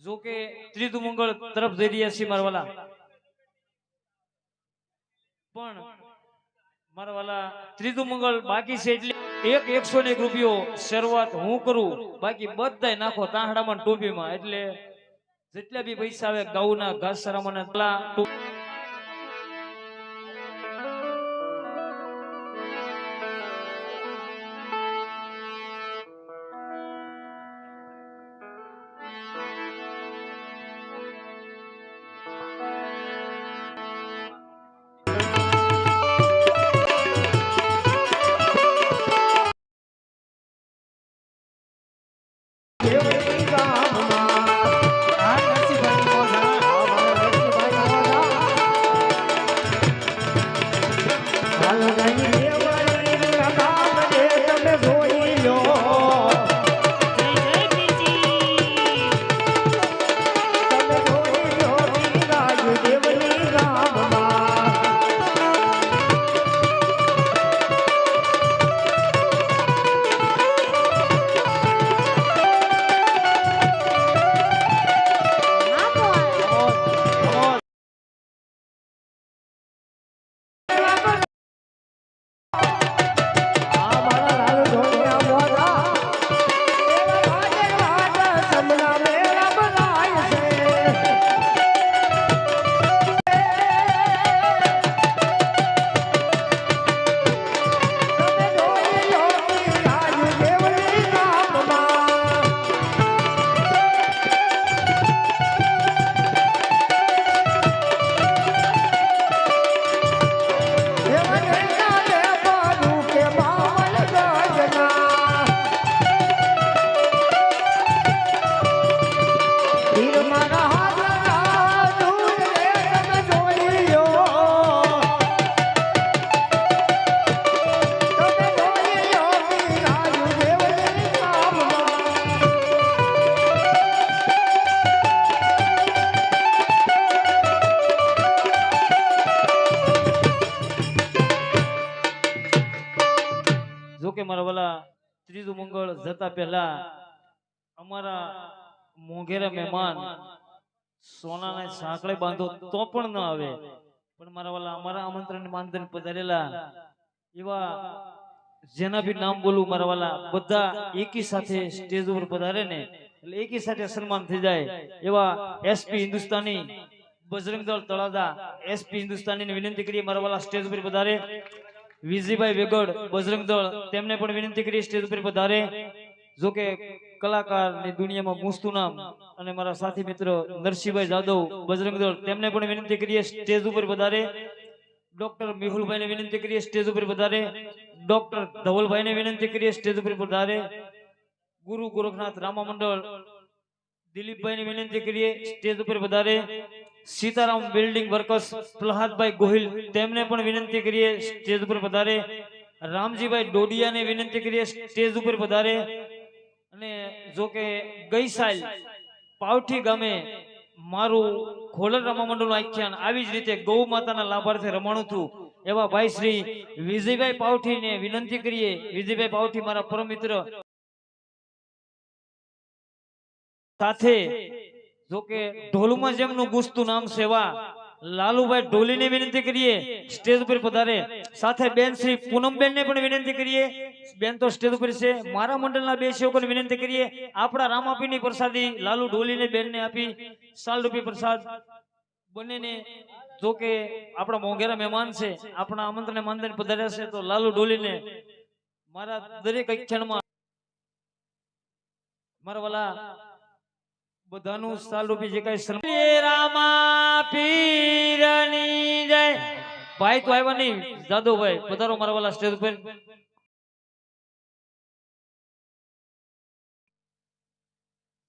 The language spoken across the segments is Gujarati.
જો કે ત્રીજું મંગળ તરફ જઈ રહ્યા છીએ મારા વાલા પણ મારા વાલા ત્રીજું મંગળ બાકી છે એટલે એક એકસો ને એક રૂપિયો શરૂઆત હું કરું. બાકી બધા નાખો તાંહડામાં ટોપીમાં. એટલે જેટલા બી પૈસા આવે ગાઉના ઘાસ ને ત્રીજું મંગળ જતા પહેલા અમારા મોંઘેરા મહેમાન સોનાના સાંકળે બાંધો તો પણ ન આવે. પણ મારા વાલા અમારા આમંત્રણ માનધન પધારેલા એવા જેના બી નામ બોલું મારા વાલા બધા એકી સાથે સ્ટેજ ઉપર પધારે ને એટલે એકી સાથે સન્માન થઈ જાય. એવા એસપી હિન્દુસ્તાની બજરંગ દળ તળાદા એસપી હિન્દુસ્તાની વિનંતી કરીએ મારા વાલા સ્ટેજ ઉપર પધારે. વિજયભાઈ વેગડ, બજરંગ દળ, તેમને પણ વિનંતી કરી સ્ટેજ ઉપર પધારે. જો કે કલાકારની દુનિયામાં મૂસતું નામ અને મારા સાથી મિત્ર નરસિંહભાઈ જાદવ, બજરંગ દળ, તેમને પણ વિનંતી કરીએ સ્ટેજ ઉપર પધારે. ડોક્ટર મેહુલભાઈને વિનંતી કરીએ સ્ટેજ ઉપર પધારે. ડોક્ટર ધવલભાઈને વિનંતી કરીએ સ્ટેજ ઉપર પધારે. ગુરુ ગોરખનાથ રામા મંડળ દિલીપભાઈને વિનંતી કરીએ સ્ટેજ ઉપર પધારે. સીતારામ બિલ્ડિંગ વર્કર્સ પ્રહલાદભાઈ ગોહિલ, તેમને પણ વિનંતી કરીએ સ્ટેજ ઉપર પધારે. રામજીભાઈ ડોડિયાને વિનંતી કરીએ સ્ટેજ ઉપર પધારે. અને જો કે ગઈ સાલ પાવઠી ગામે મારું ખોલર રમા મંડળનું આખ્યાન આવી જ રીતે ગૌ માતાના લાભાર્થે રમાણું હતું એવા ભાઈ શ્રી વિજયભાઈ પાવઠીને વિનંતી કરીએ. વિજયભાઈ પાવઠી મારા પરમ મિત્ર. સાથે જો કે ઢોલુમાં જેમનું ગુસ્તું નામ સેવા લાલુભાઈ ઢોલીને વિનંતી કરીએ સ્ટેજ ઉપર પધારે. સાથે બેન શ્રી પૂનમબેન ને પણ વિનંતી કરીએ. બેન તો સ્ટેજ ઉપર છે. મારા મંડળના બે સેવકોને વિનંતી કરીએ. આપણા રામાપીની પ્રસાદી લાલુ ઢોલીને બેનને આપી સાલ રૂપી પ્રસાદ બંનેને જો કે આપણા મોંઘેરા મહેમાન છે આપણા આમંત્રણને માનદાન પધાર્યા છે તો લાલુ ઢોલીને મારા દરેક ક્ષણમાં મારા વાલા બધાનું સાલ રૂપી જે કઈ રામા પીરની જય. ભાઈ તો આવ્યા નહીં? જાદવભાઈ પધારો મારા વાલા સ્ટેજ ઉપર.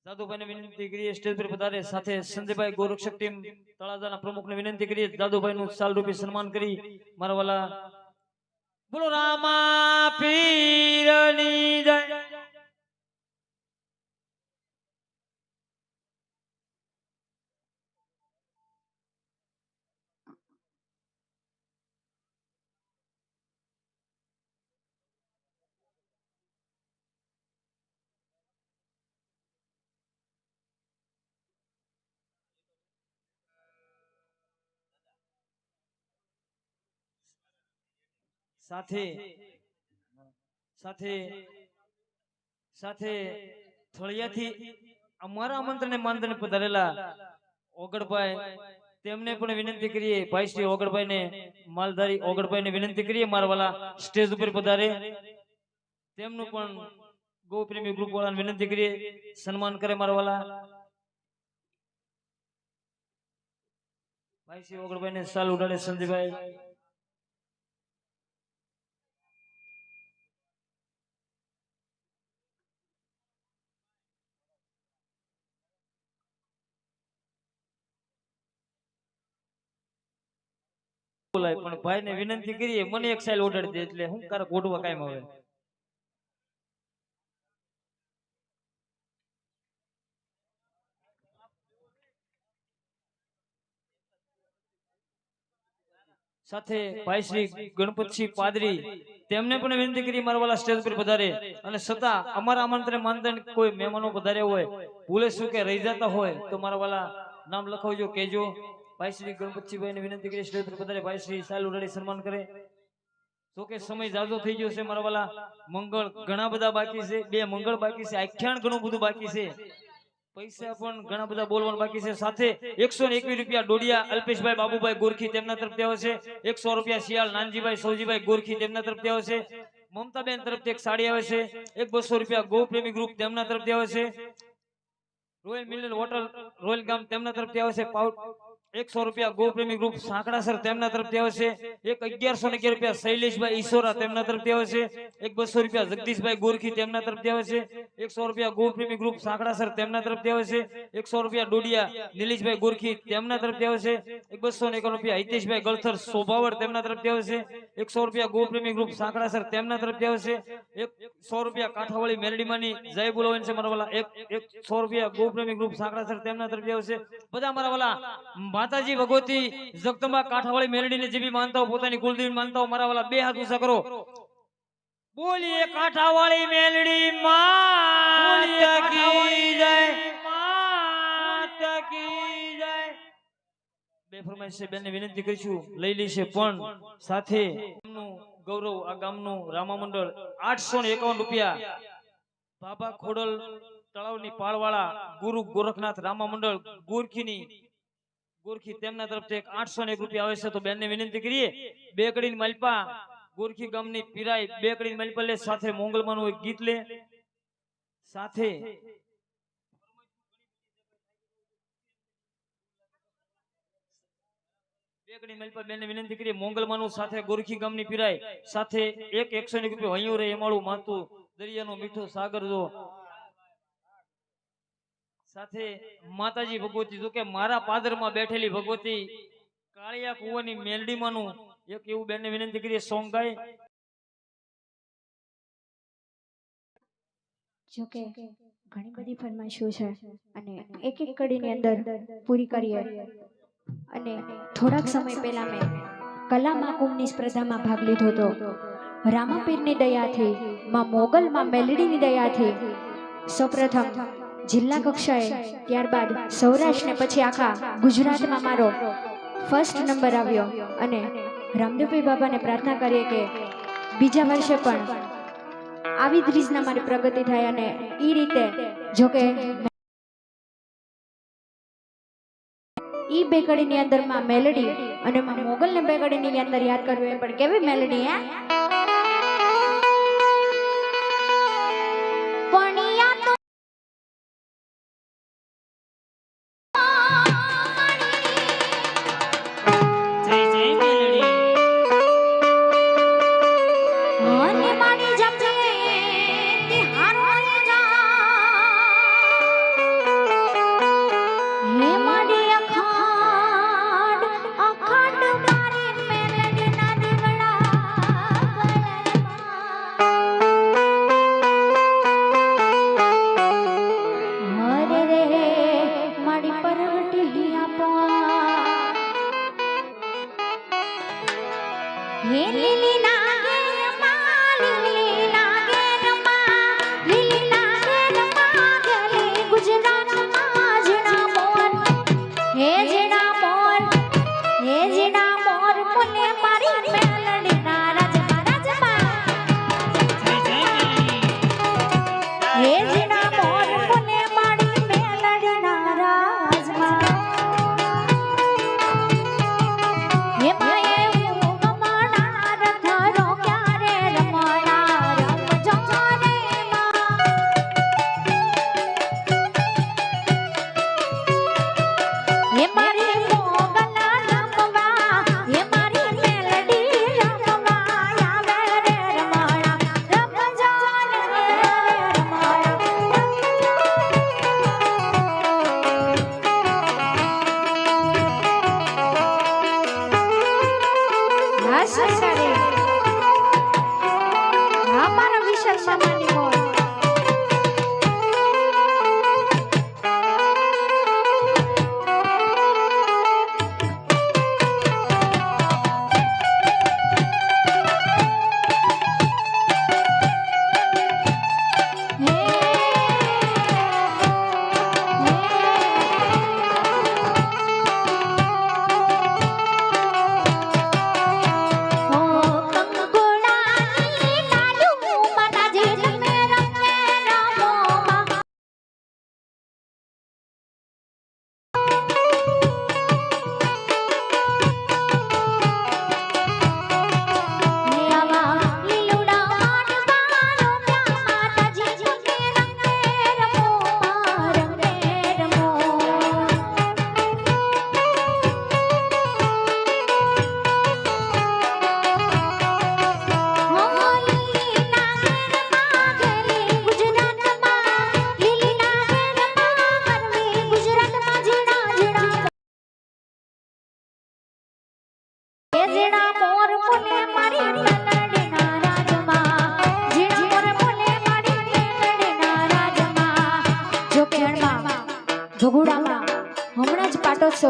જાદુભાઈને વિનંતી કરીએ સ્ટેજ પર પધારે. સાથે સંજયભાઈ ગોરક્ષક ટીમ તળાજાના પ્રમુખને વિનંતી કરીએ. જાદુભાઈનું સાલ રૂપી સન્માન કરી મારા વાલા. બોલો રામા પીરની જય. સાથે સાથે સાથે થળિયાથી અમારા આમંત્રણને માનધન પધારેલા ઓગળભાઈ. તેમને પણ વિનંતી કરીએ ભાઈ શ્રી ઓગળભાઈ ને માલધારી ઓગળભાઈ ને વિનંતી કરીએ મારવાલા સ્ટેજ ઉપર પધારે. તેમનું પણ ગૌપ્રેમી ગ્રુપ વાળાને વિનંતી કરીએ સન્માન કરે મારવાલા. ભાઈ શ્રી ઓગળભાઈ ને સાલ ઉડાડે સંજયભાઈ. બોલાય, પણ ભાઈ ને વિનંતી કરીએ, મને એક સાઈલ ઓડાડી દે એટલે હું કારક ઓઢવા કાયમ આવે. સાથે ભાઈ શ્રી ગણપતસિંહ પાદરી, તેમને પણ વિનંતી કરી મારા વાળા સ્ટેજ પર પધારે. અને છતાં અમારા આમંત્રણ માનતા કોઈ મહેમાનો પધારે હોય, ભૂલે શું કે રહી જતા હોય, તો મારા વાળા નામ લખાવજો કેજો ભાઈ શ્રી ગણપતસિંહભાઈ ને વિનંતી કરી સ્ટેજ પર પધારે ભાઈ શ્રી સાલ ઉડાડી સન્માન કરે તો કે સમય જાજો થઈ ગયો છે મારા વાલા મંગળ ઘણા બધા બાકી છે, બે મંગળ બાકી છે, આખ્યાન ઘણું બધું બાકી છે. પૈસા પણ ઘણા બધા બોલવાનું બાકી છે. સાથે એકસો ને એકવીસ રૂપિયા ડોડિયા અલ્પેશભાઈ બાબુભાઈ ગોરખી તેમના તરફથી આવે છે. એકસો રૂપિયા શિયાળ નાનજીભાઈ સૌજીભાઈ ગોરખી તેમના તરફથી આવે છે. મમતાબેન તરફથી એક સાડી આવે છે. એક બસો રૂપિયા ગૌ પ્રેમી ગ્રુપ તેમના તરફથી આવે છે. રોયલ મિલન હોટલ, રોયલ ગામ તેમના તરફથી આવે છે. પાઉ- એકસો રૂપિયા ગોપ્રેમી ગ્રુપ સાંકડાસર તેમના તરફથી આવે છે. એક અગિયારસો ને અગિયાર રૂપિયા શૈલેષભાઈ ઈશોરા તેમના તરફથી આવે છે. એક બસો રૂપિયા જગદીશભાઈ ગોરખી તેમના તરફથી આવે છે. એકસો રૂપિયા ગૌ પ્રેમી ગ્રુપ સાંકડાસર તેમના તરફથી આવે છે. એકસો રૂપિયા ડોડિયા નિલેશભાઈ ગોરખી તેમના તરફથી આવે છે. એક બસો ને રૂપિયા હિતેશભાઈ ગળથર શોભાવડ તેમના તરફથી આવે છે. એકસો રૂપિયા ગોપ્રેમી ગ્રુપ સાંકડાસર તેમના તરફથી આવે છે. એક સો રૂપિયા કાંઠાવાળી મેરડીમાની જય બોલાવન છે મારા વાલા. એક સો રૂપિયા ગોપ્રેમી ગ્રુપ સાંકડાસર તેમના તરફથી આવે છે. બધા મારા વાલા માતાજી ભગવતી જગદંબા કાઠાવાળી મેરડીને જે બી માનતા પોતાની કુલદેવી માનતા મારા વાલા બે હાથ ઉષા કરો. બોલીએ કાઠાવાળી મેલડી માતા જય માતા જય. બે ફરમાઈશ છે બેનને વિનંતી કરીશું લઈ લેશે પણ સાથે ગૌરવ આ ગામનું રામા મંડળ આઠસો ને એકાવન રૂપિયા. બાબા ખોડલ તળાવની પાળવાળા ગુરુ ગોરખનાથ રામા મંડળ ગોરખીની ગોરખી તેમના તરફથી એક આઠસો ને રૂપિયા આવે છે તો બેનને વિનંતી કરીએ. બે કડીની માલપા ગોરખી ગામની પીરાય બે કડીની માલપા લે સાથે મોંગલમાનું એક ગીત લે. સાથે બે કડી બેનને વિનંતી કરીએ. મોંગલમાનું સાથે ગોરખી ગામની પીરાય સાથે એક એકસો ની રૂપિયા હૈયું રે એમાળું માતું દરિયાનો મીઠો સાગર જો સાથે માતાજી ભગવતી જો કે મારા પાદરમાં બેઠેલી ભગવતી કાળિયા કુવાની મેલડીમાંનું એક એવું બેનને વિનંતી કરીએ, સોંગ ગાય. જોકે ઘણી બધી ફરમાઈશો છે અને એક એક કડીની અંદર પૂરી કરીએ. અને થોડાક સમય પહેલા મેં કલા મહાકુંભની સ્પર્ધામાં ભાગ લીધો હતો. રામાપીરની દયાથી, માં મોગલ માં મેલડીની દયાથી સૌપ્રથમ જિલ્લા કક્ષાએ ત્યારબાદ સૌરાષ્ટ્ર ને પછી આખા ગુજરાતમાં મારો ફર્સ્ટ નંબર આવ્યો અને રામદેવભાઈ બાબાને પ્રાર્થના કરીએ કે બીજા વર્ષે પણ આવી જ રીતના મારી પ્રગતિ થાય અને એ રીતે જો કે ઈ બેકડીની અંદરમાં મેલડી અને માં મોગલ ને બેકડીની અંદર યાદ કરવું એ પણ કેવી મેલડી, હે? પણિયા હે લીલી નાગેરમાં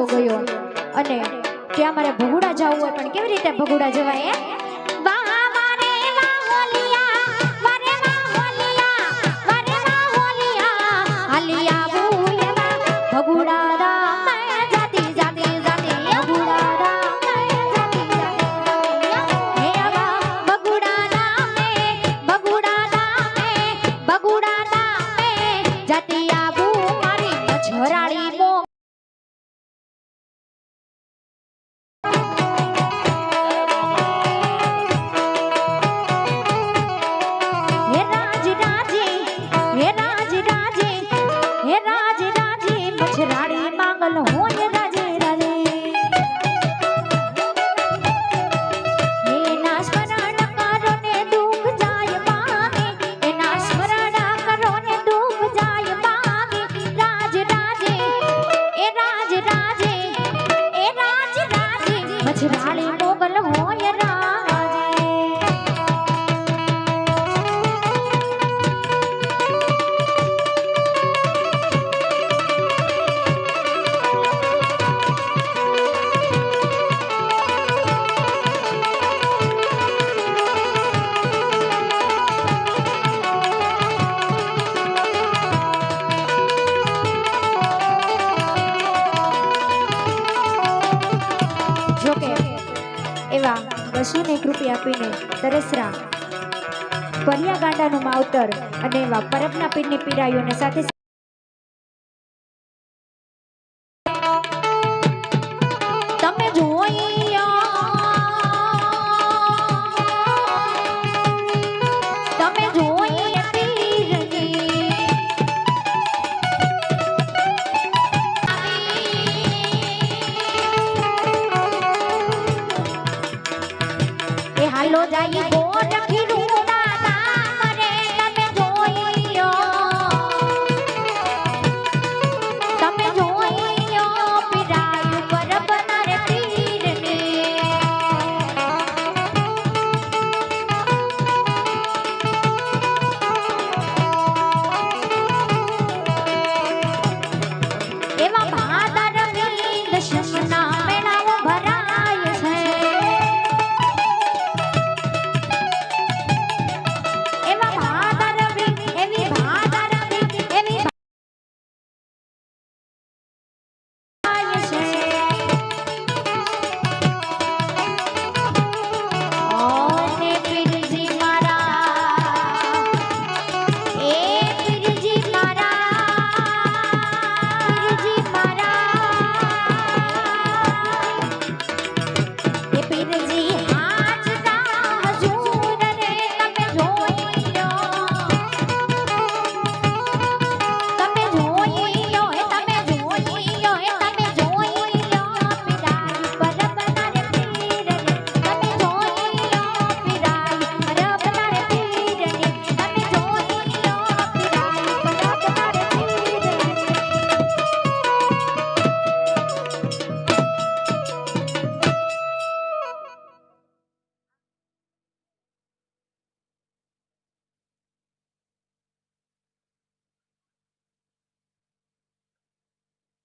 જવો ગયો. અને ત્યાં મારે ભગુડા જવું હોય પણ કેવી રીતે ભગુડા જવાય એ ભગુડા આપીને તરસરા પરિયા ગાંડાનું માવતર અને એવા પરબના પીરની પીરાઈઓને સાથે હાલો જાય ગોરખીરું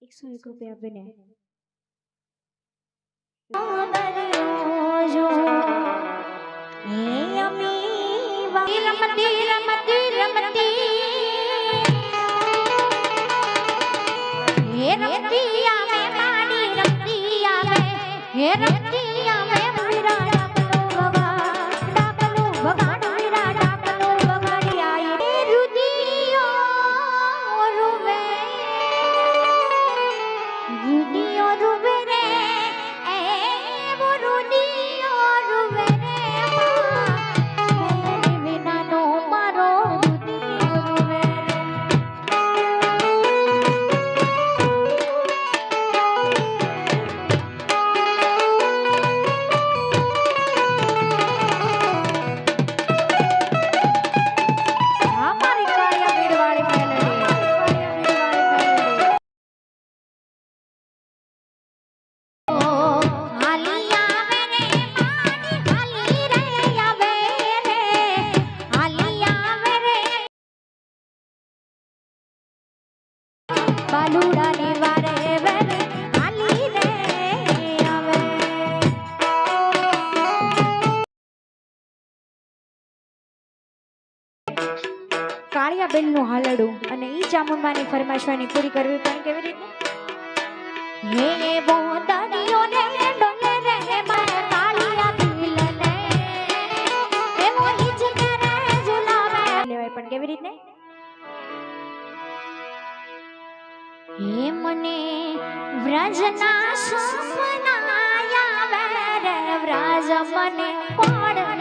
એકસો એક રૂપિયા આપીને. બન્યો જો એ અમી કાળિયા બેનનું હાલડું અને ઈ ચામુંડાની ફરમાશવાની પૂરી કરવી પણ કેવી રીતે? હે ઝુલાવે લેવાય પણ કેવી રીતે? હે મને વ્રજના સપના આવે રે, વ્રજ મને કોણ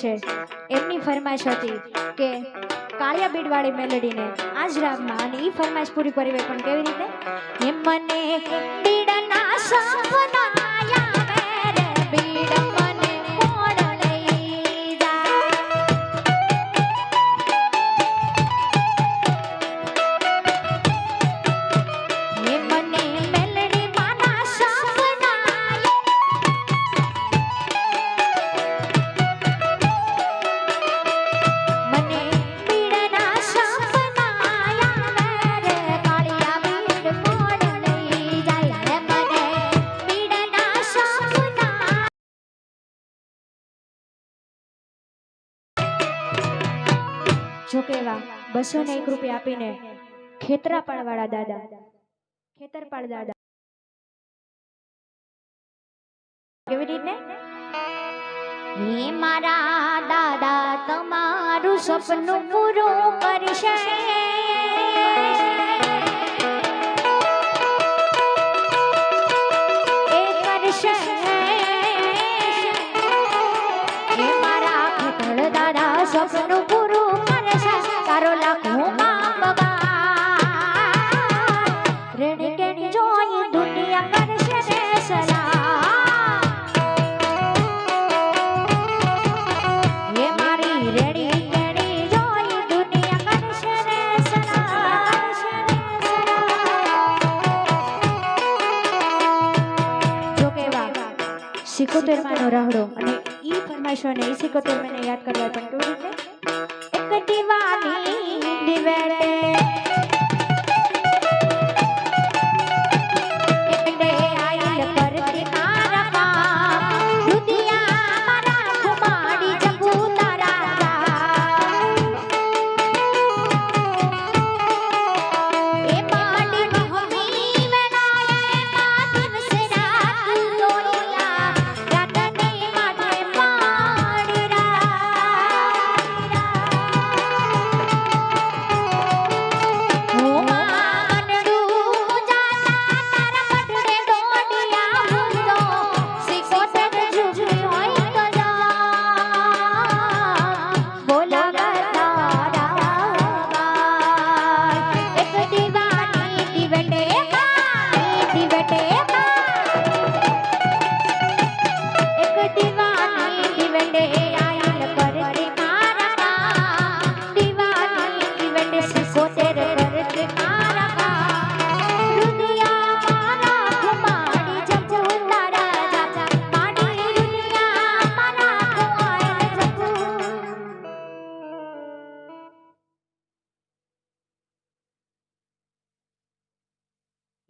છે. એમની ફરમાઈશ હતી કે કાળિયા બીડવાળી મેલેડીને આ જ રાગમાં અને ઈ ફરમાઈશ પૂરી કરવી પણ કેવી રીતે? એમ મને બીડના સપના આવે બીડ બસો ને એક રૂપિયા આપીને ખેતરાપાળ વાળા દાદા ખેતરપાળ દાદા કેવી રીતે હે મારા દાદા, તમારું સપનું પૂરું કરશે. સિકોતેર માનો રાહડો. અને ફરમાઈશોને ઈ સિકોતેર મને યાદ કરવા પણ કેવી રીતે એક દિવાની દિવેડે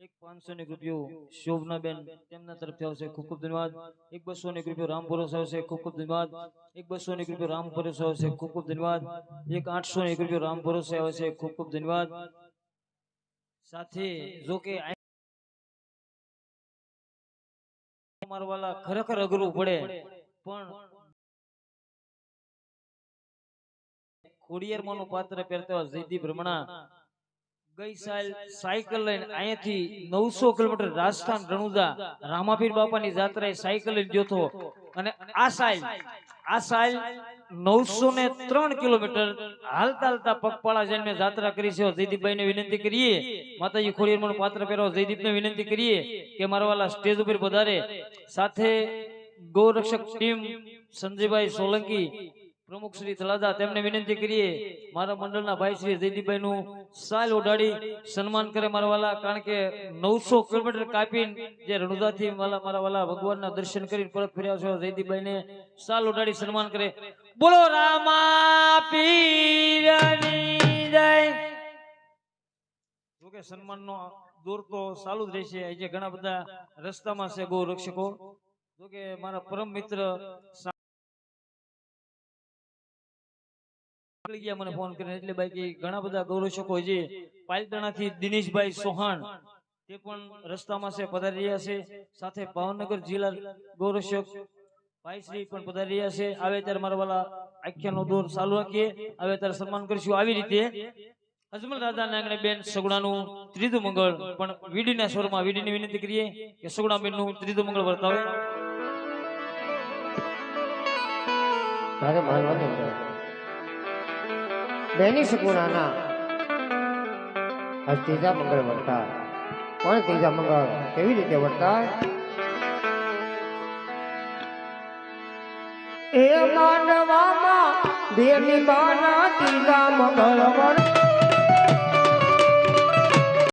એક પાંચસો ને રૂપિયો શોભનાબેન તેમના તરફથી આવશે. ખૂબ ખૂબ ધન્યવાદ. એક બસો ને રૂપિયો રામ ભરોસે આવશે. ખૂબ ખૂબ ધન્યવાદ. એક બસો ને રૂપિયો રામ ભરોસે આવશે. ખૂબ ખૂબ ધન્યવાદ. એક આઠસો ને રૂપિયો રામ ભરોસે આવશે. ખૂબ ખૂબ ધન્યવાદ. સાથે જો કે મારવાલા ખરેખર અઘરું પડે. પણ ખોડિયાર માનું પાત્ર પહેરતા જયદીપ રમણા ગઈ સાલ સાયકલ લઈને અહીંયાથી નવસો કિલોમીટર રાજસ્થાન રણુદા રામાપીર બાપાની જાત્રાએ સાયકલ લઈને ગયો હતો. અને આ સાલ આ સાલ નવસો ને ત્રણ કિલોમીટર હાલતા હાલતા પગપાળા જઈને મેં જાત્રા કરી છે. જયદીપભાઈને વિનંતી કરીએ. માતાજી ખોડિયારમાંનું પાત્ર પહેરવા જયદીપને વિનંતી કરીએ કે મારા વાલા સ્ટેજ ઉપર પધારે સાથે ગૌરક્ષક ટીમ સંજયભાઈ સોલંકી પ્રમુખ શ્રી તલાદા તેમને વિનંતી કરીએ, મારા મંડળના ભાઈ શ્રી જયદીભાઈ નું સાલ ઓઢાડી સન્માન કરે મારા વાલા, કારણ કે નવસો કિલોમીટર કાપીને જે રણુદાથી વાલા, મારા વાલા ભગવાનના દર્શન કરીને પરત ફર્યા છો જયદીભાઈ ને સાલ ઓઢાડી સન્માન કરે. બોલો રામા પીરની જય. જોકે સન્માનનો દોર તો ચાલુ જ રહેશે, આજે ઘણા બધા રસ્તામાં છે ગૌ રક્ષકો જોકે મારા પરમ મિત્ર નીકળી ગયા, મને ફોન કરીને. એટલે બાકી ઘણા બધા ગૌરવશકો છે. પાલતણાથી દિનેશભાઈ સોહાણ તે પણ રસ્તામાં છે, પધારી રહ્યા છે. સાથે ભાવનગર જિલ્લા ગૌરવશક ભાઈશ્રી પણ પધારી રહ્યા છે. આવે ત્યારે મારા વાલા આખ્યાનો દોર ચાલુ રાખીએ. આવે ત્યારે સન્માન કરીશું આવી રીતે. અજમલ દાદા નાગણે બેન સગુણાનું ત્રીજું મંગળ પણ વીડીના સ્વરમાં વીડીની વિનંતી કરીએ કે સગુણા બેનનું ત્રીજું મંગળ વર્તાવે. તારે માનવાની છે. બેની સગુણાના આજ ત્રીજા મંગળ વર્તા. પણ ત્રીજા મંગળ? કેવી રીતે વર્તા એ માનવામાં બેની બાના ત્રીજા મંગળ વર્તા